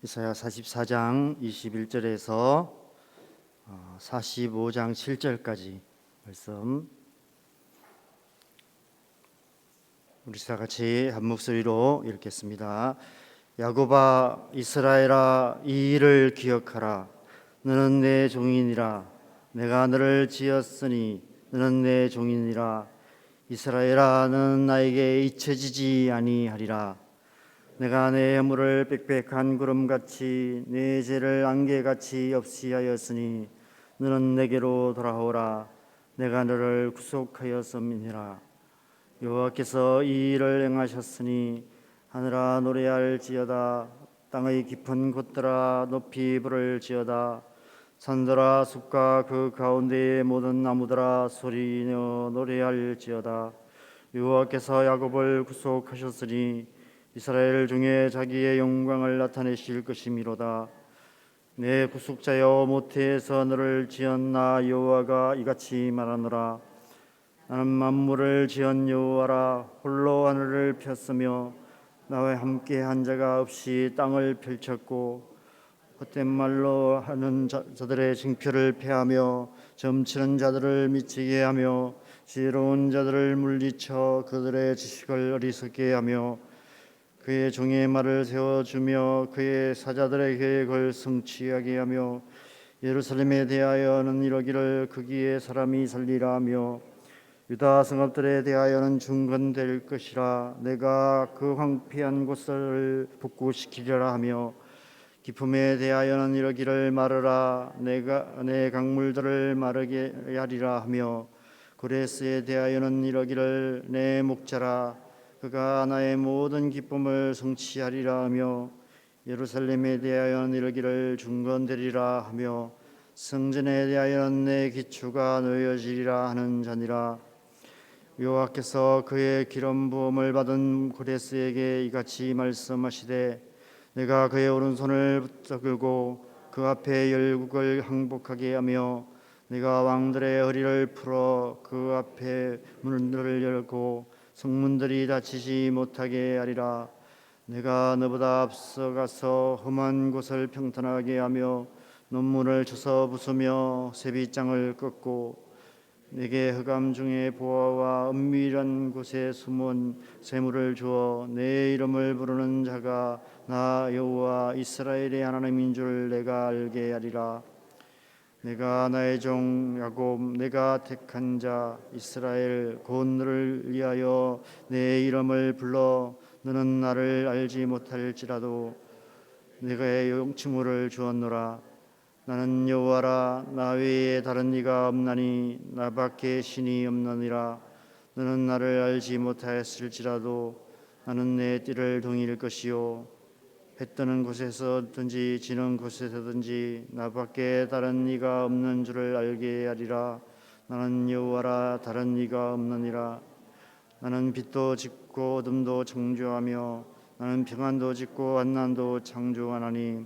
이사야 44장 21절에서 45장 7절까지 말씀. 우리 다 같이 한 목소리로 읽겠습니다. 야곱아 이스라엘아 이 일을 기억하라. 너는 내 종이니라. 내가 너를 지었으니 너는 내 종이니라. 이스라엘아 너는 나에게 잊혀지지 아니하리라 내가 내 허물을 빽빽한 구름같이 내 죄를 안개같이 없이 하였으니 너는 내게로 돌아오라. 내가 너를 구속하였음이니라. 여호와께서 이 일을 행하셨으니 하늘아 노래할지어다. 땅의 깊은 곳들아 높이 부를지어다. 산들아 숲과 그 가운데의 모든 나무들아 소리내어 노래할지어다. 여호와께서 야곱을 구속하셨으니 이스라엘 중에 자기의 영광을 나타내실 것이미로다. 내 구속자여 모태에서 너를 지었나 여호와가 이같이 말하노라. 나는 만물을 지은 여호와라. 홀로 하늘을 폈으며 나와 함께 한 자가 없이 땅을 펼쳤고 헛된 말로 하는 자, 자들의 징표를 패하며 점치는 자들을 미치게 하며 지혜로운 자들을 물리쳐 그들의 지식을 어리석게 하며 그의 종의 말을 세워주며 그의 사자들의 계획을 성취하게 하며 예루살렘에 대하여는 이러기를 거기에 사람이 살리라 하며 유다 성읍들에 대하여는 중건될 것이라 내가 그 황폐한 곳을 복구시키리라 하며 기품에 대하여는 이러기를 말하라 내가 내 강물들을 마르게 하리라 하며 고레스에 대하여는 이러기를 내 목자라 그가 나의 모든 기쁨을 성취하리라 하며 예루살렘에 대하여는 이러기를 중건되리라 하며 성전에 대하여는 내 기초가 놓여지리라 하는 자니라. 여호와께서 그의 기름 부음을 받은 고레스에게 이같이 말씀하시되 내가 그의 오른손을 붙들고 그 앞에 열국을 항복하게 하며 내가 왕들의 허리를 풀어 그 앞에 문을 열고 성문들이 닫히지 못하게 하리라. 내가 너보다 앞서가서 험한 곳을 평탄하게 하며 논문을 쳐서 부수며 세비장을 꺾고 내게 흑암 중에 보아와 은밀한 곳에 숨은 재물을 주어 내 이름을 부르는 자가 나 여호와 이스라엘의 하나님인 줄 내가 알게 하리라 내가 나의 종 야곱 내가 택한 자 이스라엘 곧 너를 위하여 내 이름을 불러 너는 나를 알지 못할지라도 내가 용치물을 주었노라. 나는 여호와라 나 외에 다른 이가 없나니 나밖에 신이 없느니라. 너는 나를 알지 못하였을지라도 나는 내 띠를 동일 것이요 해 뜨는 곳에서든지 지는 곳에서든지 나밖에 다른 이가 없는 줄을 알게 하리라. 나는 여호와라 다른 이가 없느니라. 나는 빛도 짓고 어둠도 창조하며 나는 평안도 짓고 환난도 창조하나니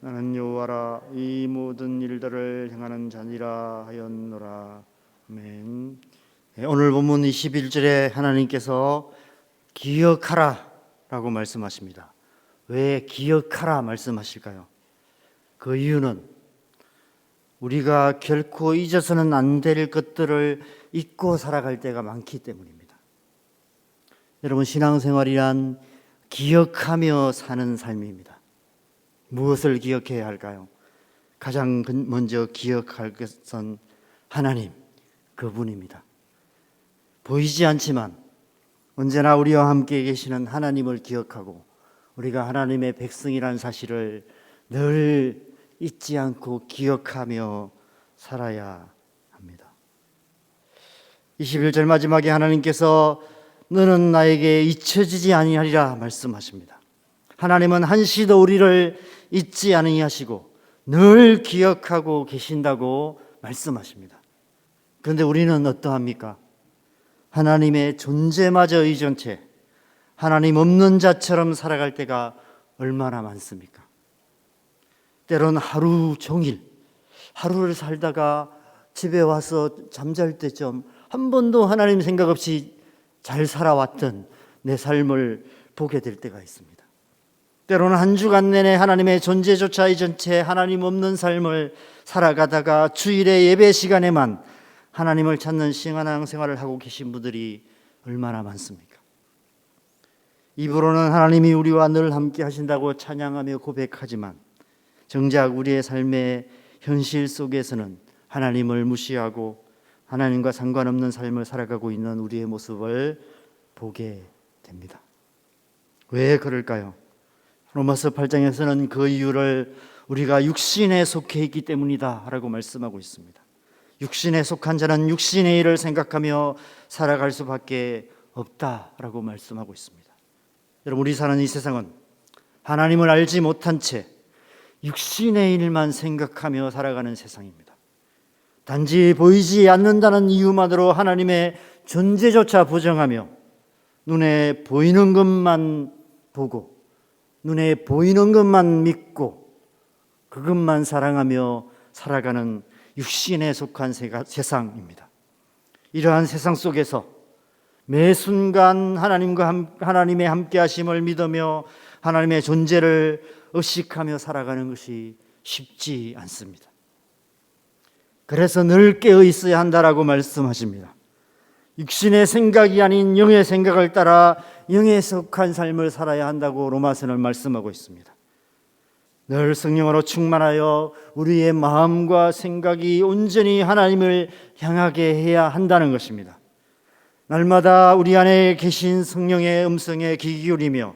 나는 여호와라 이 모든 일들을 행하는 자니라 하였노라. 아멘. 네, 오늘 본문 21절에 하나님께서 기억하라라고 말씀하십니다 왜 기억하라 말씀하실까요? 그 이유는 우리가 결코 잊어서는 안 될 것들을 잊고 살아갈 때가 많기 때문입니다. 여러분 신앙생활이란 기억하며 사는 삶입니다. 무엇을 기억해야 할까요? 가장 먼저 기억할 것은 하나님 그분입니다. 보이지 않지만 언제나 우리와 함께 계시는 하나님을 기억하고 우리가 하나님의 백성이라는 사실을 늘 잊지 않고 기억하며 살아야 합니다. 21절 마지막에 하나님께서 너는 나에게 잊혀지지 아니하리라 말씀하십니다. 하나님은 한시도 우리를 잊지 아니하시고 늘 기억하고 계신다고 말씀하십니다. 그런데 우리는 어떠합니까? 하나님의 존재마저 의존체 하나님 없는 자처럼 살아갈 때가 얼마나 많습니까? 때론 하루 종일 하루를 살다가 집에 와서 잠잘 때쯤 한 번도 하나님 생각 없이 잘 살아왔던 내 삶을 보게 될 때가 있습니다. 때로는 한 주간 내내 하나님의 존재조차 채 하나님 없는 삶을 살아가다가 주일의 예배 시간에만 하나님을 찾는 신앙 생활을 하고 계신 분들이 얼마나 많습니까? 입으로는 하나님이 우리와 늘 함께 하신다고 찬양하며 고백하지만 정작 우리의 삶의 현실 속에서는 하나님을 무시하고 하나님과 상관없는 삶을 살아가고 있는 우리의 모습을 보게 됩니다. 왜 그럴까요? 로마서 8장에서는 그 이유를 우리가 육신에 속해 있기 때문이다라고 말씀하고 있습니다. 육신에 속한 자는 육신의 일을 생각하며 살아갈 수밖에 없다라고 말씀하고 있습니다. 여러분 우리 사는 이 세상은 하나님을 알지 못한 채 육신의 일만 생각하며 살아가는 세상입니다. 단지 보이지 않는다는 이유만으로 하나님의 존재조차 부정하며 눈에 보이는 것만 보고 눈에 보이는 것만 믿고 그것만 사랑하며 살아가는 육신에 속한 세상입니다. 이러한 세상 속에서 매 순간 하나님과 함, 하나님의 함께 하심을 믿으며 하나님의 존재를 의식하며 살아가는 것이 쉽지 않습니다. 그래서 늘 깨어 있어야 한다라고 말씀하십니다. 육신의 생각이 아닌 영의 생각을 따라 영에 속한 삶을 살아야 한다고 로마서는 말씀하고 있습니다. 늘 성령으로 충만하여 우리의 마음과 생각이 온전히 하나님을 향하게 해야 한다는 것입니다. 날마다 우리 안에 계신 성령의 음성에 귀 기울이며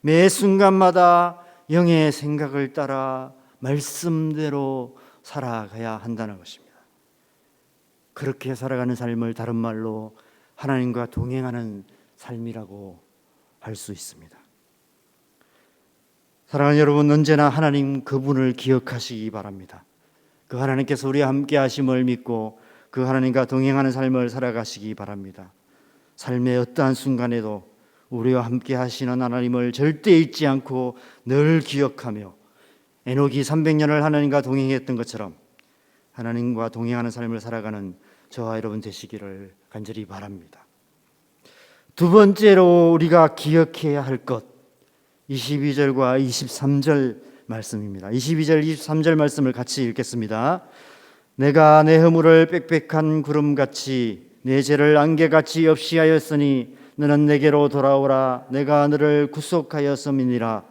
매 순간마다 영의 생각을 따라 말씀대로 살아가야 한다는 것입니다. 그렇게 살아가는 삶을 다른 말로 하나님과 동행하는 삶이라고 할 수 있습니다. 사랑하는 여러분, 언제나 하나님 그분을 기억하시기 바랍니다. 그 하나님께서 우리와 함께 하심을 믿고 그 하나님과 동행하는 삶을 살아가시기 바랍니다. 삶의 어떠한 순간에도 우리와 함께 하시는 하나님을 절대 잊지 않고 늘 기억하며 에녹이 300년을 하나님과 동행했던 것처럼 하나님과 동행하는 삶을 살아가는 저와 여러분 되시기를 간절히 바랍니다. 두 번째로 우리가 기억해야 할 것, 22절과 23절 말씀입니다. 22절, 23절 말씀을 같이 읽겠습니다. 내가 내 허물을 빽빽한 구름같이 내 죄를 안개같이 없이 하였으니 너는 내게로 돌아오라. 내가 너를 구속하였음이니라.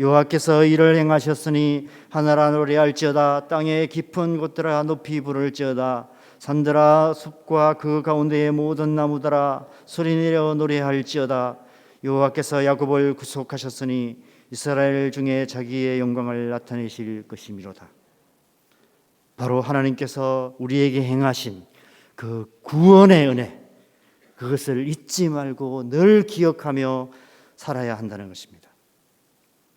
여호와께서 이를 행하셨으니 하늘아 노래할지어다. 땅의 깊은 곳들아 높이 부를지어다. 산들아 숲과 그 가운데의 모든 나무들아 소리내려 노래할지어다. 여호와께서 야곱을 구속하셨으니 이스라엘 중에 자기의 영광을 나타내실 것이미로다. 바로 하나님께서 우리에게 행하신 그 구원의 은혜 그것을 잊지 말고 늘 기억하며 살아야 한다는 것입니다.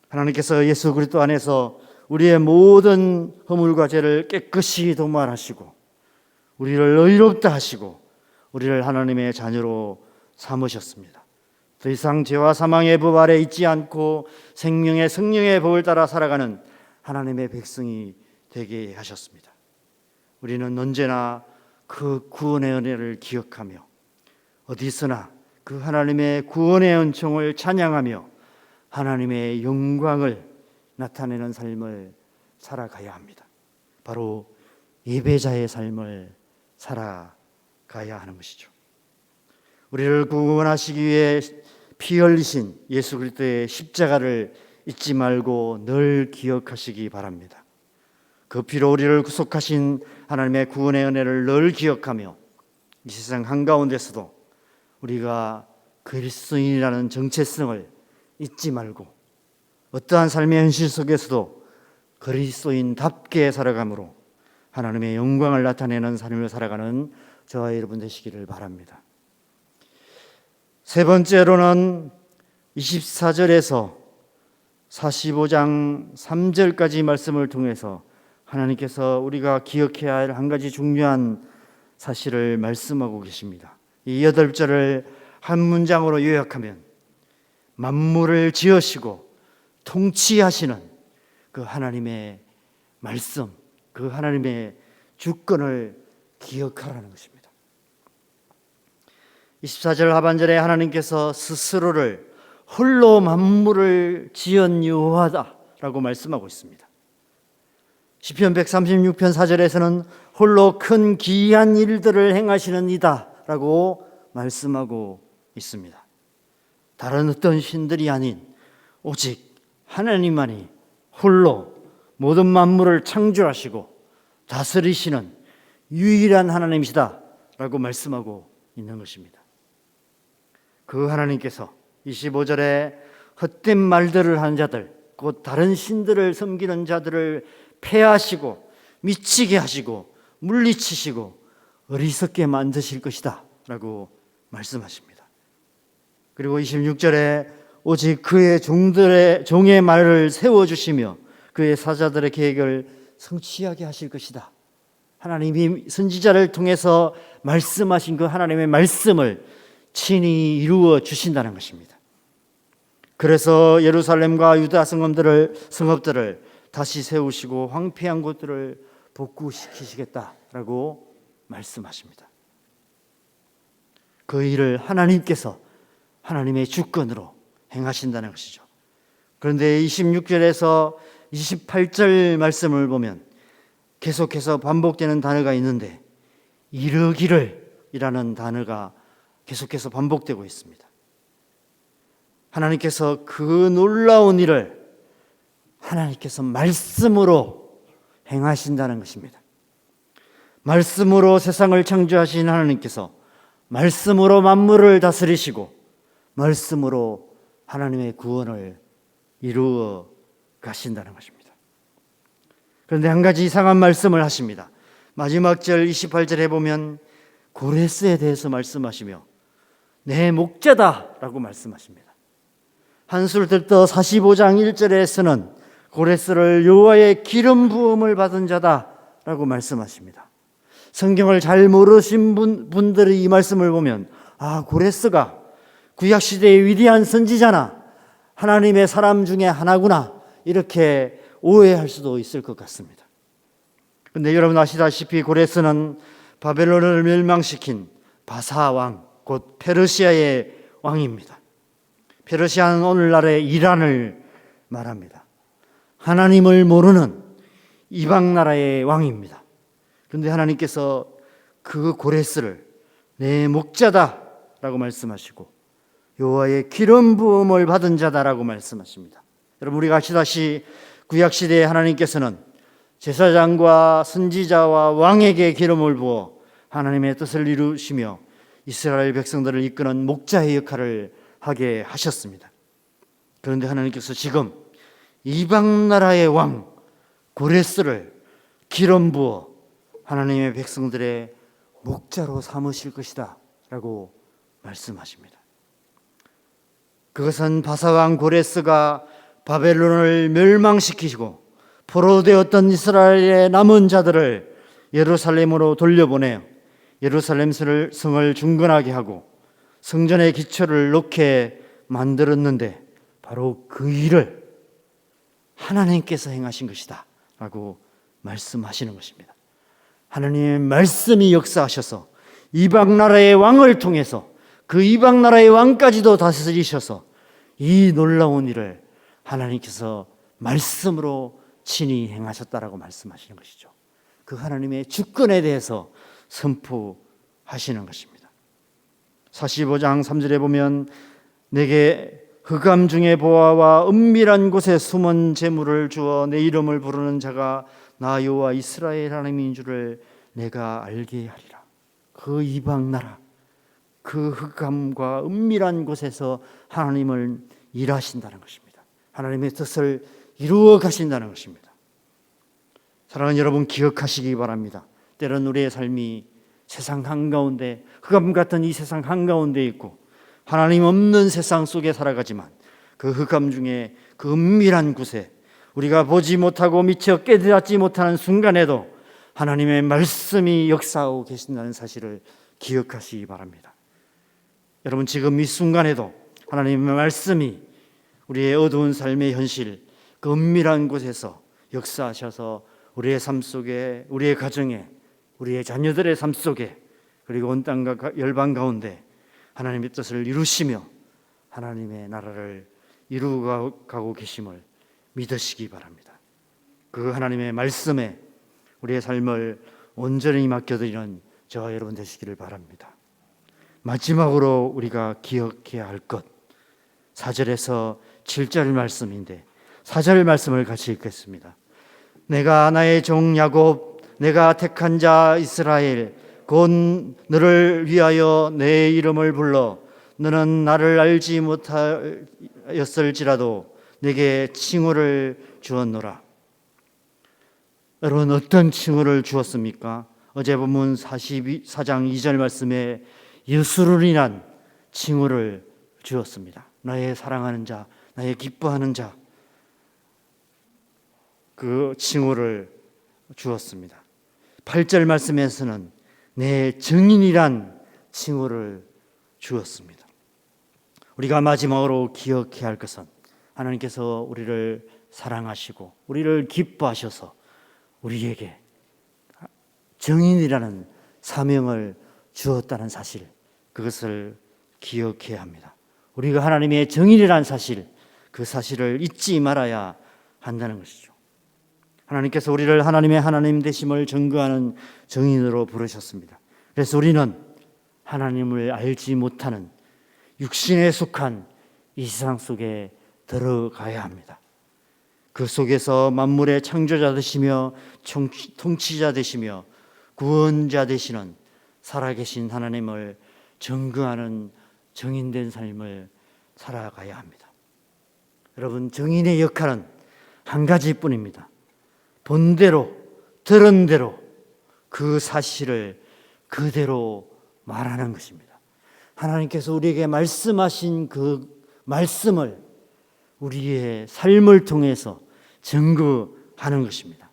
하나님께서 예수 그리스도 안에서 우리의 모든 허물과 죄를 깨끗이 도말하시고 우리를 의롭다 하시고 우리를 하나님의 자녀로 삼으셨습니다. 더 이상 죄와 사망의 법 아래 있지 않고 생명의 성령의 법을 따라 살아가는 하나님의 백성이 되게 하셨습니다. 우리는 언제나 그 구원의 은혜를 기억하며 어디서나 그 하나님의 구원의 은총을 찬양하며 하나님의 영광을 나타내는 삶을 살아가야 합니다. 바로 예배자의 삶을 살아가야 하는 것이죠. 우리를 구원하시기 위해 피 흘리신 예수 그리스도의 십자가를 잊지 말고 늘 기억하시기 바랍니다. 그 피로 우리를 구속하신 하나님의 구원의 은혜를 늘 기억하며 이 세상 한가운데서도 우리가 그리스도인이라는 정체성을 잊지 말고 어떠한 삶의 현실 속에서도 그리스도인답게 살아감으로 하나님의 영광을 나타내는 삶을 살아가는 저와 여러분 되시기를 바랍니다. 세 번째로는 24절에서 45장 3절까지 말씀을 통해서 하나님께서 우리가 기억해야 할 한 가지 중요한 사실을 말씀하고 계십니다. 이 여덟 절을 한 문장으로 요약하면 만물을 지으시고 통치하시는 그 하나님의 말씀, 그 하나님의 주권을 기억하라는 것입니다. 24절 하반절에 하나님께서 스스로를 홀로 만물을 지은 여호와다라고 말씀하고 있습니다. 시편 136편 4절에서는 홀로 큰 기이한 일들을 행하시는 이다라고 말씀하고 있습니다. 다른 어떤 신들이 아닌 오직 하나님만이 홀로 모든 만물을 창조하시고 다스리시는 유일한 하나님이시다라고 말씀하고 있는 것입니다. 그 하나님께서 25절에 헛된 말들을 하는 자들, 곧 다른 신들을 섬기는 자들을 폐하시고 미치게 하시고 물리치시고 어리석게 만드실 것이다. 라고 말씀하십니다. 그리고 26절에 오직 그의 종들의 종의 말을 세워주시며 그의 사자들의 계획을 성취하게 하실 것이다. 하나님이 선지자를 통해서 말씀하신 그 하나님의 말씀을 친히 이루어 주신다는 것입니다. 그래서 예루살렘과 유다 성읍들을 성읍들을 다시 세우시고 황폐한 곳들을 복구시키시겠다라고 말씀하십니다. 그 일을 하나님께서 하나님의 주권으로 행하신다는 것이죠. 그런데 26절에서 28절 말씀을 보면 계속해서 반복되는 단어가 있는데 이르기를 이라는 단어가 계속해서 반복되고 있습니다. 하나님께서 그 놀라운 일을 하나님께서 말씀으로 행하신다는 것입니다. 말씀으로 세상을 창조하신 하나님께서 말씀으로 만물을 다스리시고 말씀으로 하나님의 구원을 이루어 가신다는 것입니다. 그런데 한 가지 이상한 말씀을 하십니다. 마지막 절 28절에 보면 고레스에 대해서 말씀하시며 내 목자다라고 말씀하십니다. 한술 들떠 45장 1절에서는 고레스를 여호와의 기름 부음을 받은 자다라고 말씀하십니다. 성경을 잘 모르신 분, 분들이 이 말씀을 보면 아 고레스가 구약 시대의 위대한 선지자나 하나님의 사람 중에 하나구나 이렇게 오해할 수도 있을 것 같습니다. 근데 여러분 아시다시피 고레스는 바벨론을 멸망시킨 바사 왕, 곧 페르시아의 왕입니다. 페르시아는 오늘날의 이란을 말합니다. 하나님을 모르는 이방 나라의 왕입니다. 그런데 하나님께서 그 고레스를 내 목자다라고 말씀하시고 여호와의 기름 부음을 받은 자다라고 말씀하십니다. 여러분 우리가 아시다시 구약 시대에 하나님께서는 제사장과 선지자와 왕에게 기름을 부어 하나님의 뜻을 이루시며 이스라엘 백성들을 이끄는 목자의 역할을 하게 하셨습니다. 그런데 하나님께서 지금 이방 나라의 왕 고레스를 기름 부어 하나님의 백성들의 목자로 삼으실 것이다 라고 말씀하십니다. 그것은 바사왕 고레스가 바벨론을 멸망시키시고 포로되었던 이스라엘의 남은 자들을 예루살렘으로 돌려보내어 예루살렘 성을 중건하게 하고 성전의 기초를 놓게 만들었는데 바로 그 일을 하나님께서 행하신 것이다 라고 말씀하시는 것입니다. 하나님의 말씀이 역사하셔서 이방 나라의 왕을 통해서 그 이방 나라의 왕까지도 다스리셔서 이 놀라운 일을 하나님께서 말씀으로 친히 행하셨다라고 말씀하시는 것이죠. 그 하나님의 주권에 대해서 선포하시는 것입니다. 45장 3절에 보면 내게 흑암 중의 보아와 은밀한 곳에 숨은 재물을 주어 내 이름을 부르는 자가 나 여호와 이스라엘 하나님인 줄을 내가 알게 하리라. 그 이방 나라 그 흑암과 은밀한 곳에서 하나님을 일하신다는 것입니다. 하나님의 뜻을 이루어 가신다는 것입니다. 사랑하는 여러분 기억하시기 바랍니다. 때론 우리의 삶이 세상 한가운데 흑암 같은 이 세상 한가운데 있고 하나님 없는 세상 속에 살아가지만 그 흑암 중에 그 은밀한 곳에 우리가 보지 못하고 미처 깨닫지 못하는 순간에도 하나님의 말씀이 역사하고 계신다는 사실을 기억하시기 바랍니다. 여러분 지금 이 순간에도 하나님의 말씀이 우리의 어두운 삶의 현실, 그 은밀한 곳에서 역사하셔서 우리의 삶 속에, 우리의 가정에, 우리의 자녀들의 삶 속에, 그리고 온 땅과 열방 가운데 하나님의 뜻을 이루시며 하나님의 나라를 이루어가고 계심을 믿으시기 바랍니다. 그 하나님의 말씀에 우리의 삶을 온전히 맡겨드리는 저와 여러분 되시기를 바랍니다. 마지막으로 우리가 기억해야 할 것, 4절에서 7절 말씀인데 4절 말씀을 같이 읽겠습니다. 내가 나의 종 야곱, 내가 택한 자 이스라엘, 곧 너를 위하여 내 이름을 불러 너는 나를 알지 못하였을지라도 내게 칭호를 주었노라. 여러분 어떤 칭호를 주었습니까? 어제 본문 44장 2절 말씀에 예수론이란 칭호를 주었습니다. 나의 사랑하는 자, 나의 기뻐하는 자. 그 칭호를 주었습니다. 8절 말씀에서는 내 증인이란 칭호를 주었습니다. 우리가 마지막으로 기억해야 할 것은 하나님께서 우리를 사랑하시고 우리를 기뻐하셔서 우리에게 정인이라는 사명을 주었다는 사실 그것을 기억해야 합니다. 우리가 하나님의 정인이라는 사실 그 사실을 잊지 말아야 한다는 것이죠. 하나님께서 우리를 하나님의 하나님 되심을 증거하는 정인으로 부르셨습니다. 그래서 우리는 하나님을 알지 못하는 육신에 속한 이 세상 속에 들어가야 합니다. 그 속에서 만물의 창조자 되시며 통치자 되시며 구원자 되시는 살아계신 하나님을 증거하는 정인된 삶을 살아가야 합니다. 여러분, 정인의 역할은 한 가지뿐입니다. 본대로, 들은 대로 그 사실을 그대로 말하는 것입니다. 하나님께서 우리에게 말씀하신 그 말씀을 우리의 삶을 통해서 증거하는 것입니다.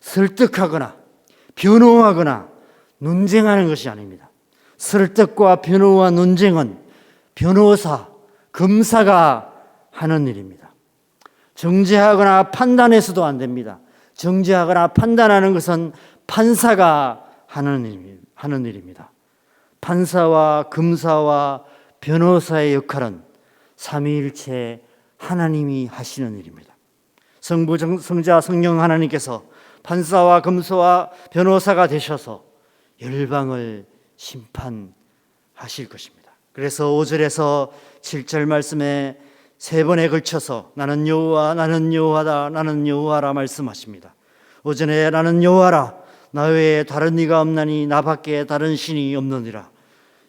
설득하거나 변호하거나 논쟁하는 것이 아닙니다. 설득과 변호와 논쟁은 변호사, 검사가 하는 일입니다. 정죄하거나 판단해서도 안 됩니다. 정죄하거나 판단하는 것은 판사가 하는 하는 일입니다. 판사와 검사와 변호사의 역할은 삼위일체 하나님이 하시는 일입니다. 성부 성자 성령 하나님께서 판사와 검사와 변호사가 되셔서 열방을 심판하실 것입니다. 그래서 5절에서 7절 말씀에 세 번에 걸쳐서 나는 여호와 나는 여호와다 나는 여호와라 말씀하십니다. 오전에 나는 여호와라 나 외에 다른 이가 없나니 나밖에 다른 신이 없느니라.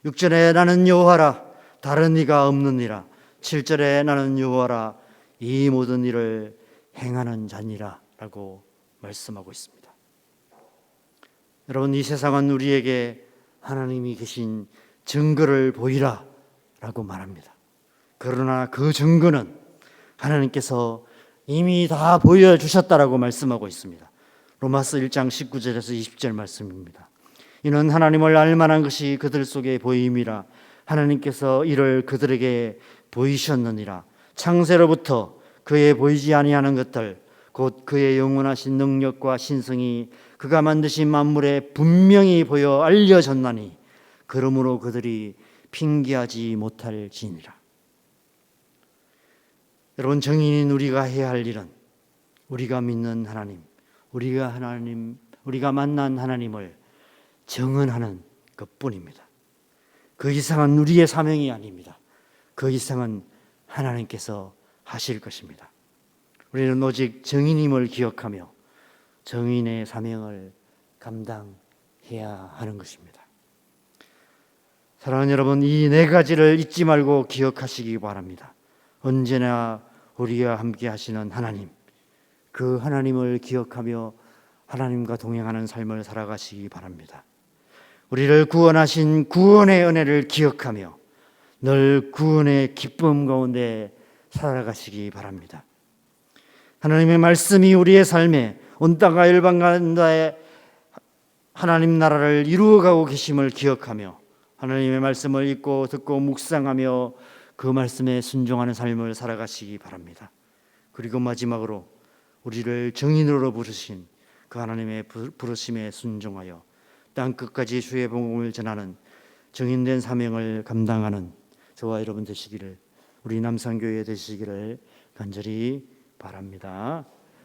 6절에 나는 여호와라 다른 이가 없느니라. 7절에 나는 여호와라 이 모든 일을 행하는 자니라라고 말씀하고 있습니다. 여러분 이 세상은 우리에게 하나님이 계신 증거를 보이라라고 말합니다. 그러나 그 증거는 하나님께서 이미 다 보여 주셨다라고 말씀하고 있습니다. 로마서 1장 19절에서 20절 말씀입니다. 이는 하나님을 알 만한 것이 그들 속에 보임이라 하나님께서 이를 그들에게 보이셨느니라 창세로부터 그의 보이지 아니하는 것들 곧 그의 영원하신 능력과 신성이 그가 만드신 만물에 분명히 보여 알려졌나니 그러므로 그들이 핑계하지 못할 지니라. 여러분 정인인 우리가 해야 할 일은 우리가 믿는 하나님, 우리가 하나님, 우리가 만난 하나님을 정언하는 것뿐입니다. 그 이상은 우리의 사명이 아닙니다. 그 이상은 하나님께서 하실 것입니다. 우리는 오직 정인임을 기억하며 정인의 사명을 감당해야 하는 것입니다. 사랑하는 여러분, 이 네 가지를 잊지 말고 기억하시기 바랍니다. 언제나 우리와 함께 하시는 하나님, 그 하나님을 기억하며 하나님과 동행하는 삶을 살아가시기 바랍니다. 우리를 구원하신 구원의 은혜를 기억하며 늘 구원의 기쁨 가운데 살아가시기 바랍니다. 하나님의 말씀이 우리의 삶에 온 땅과 열방 가운데 하나님 나라를 이루어가고 계심을 기억하며 하나님의 말씀을 읽고 듣고 묵상하며 그 말씀에 순종하는 삶을 살아가시기 바랍니다. 그리고 마지막으로 우리를 정인으로 부르신 그 하나님의 부르심에 순종하여 땅 끝까지 주의 복음을 전하는 정인된 사명을 감당하는 저와 여러분 되시기를 우리 남산교회 되시기를 간절히 바랍니다.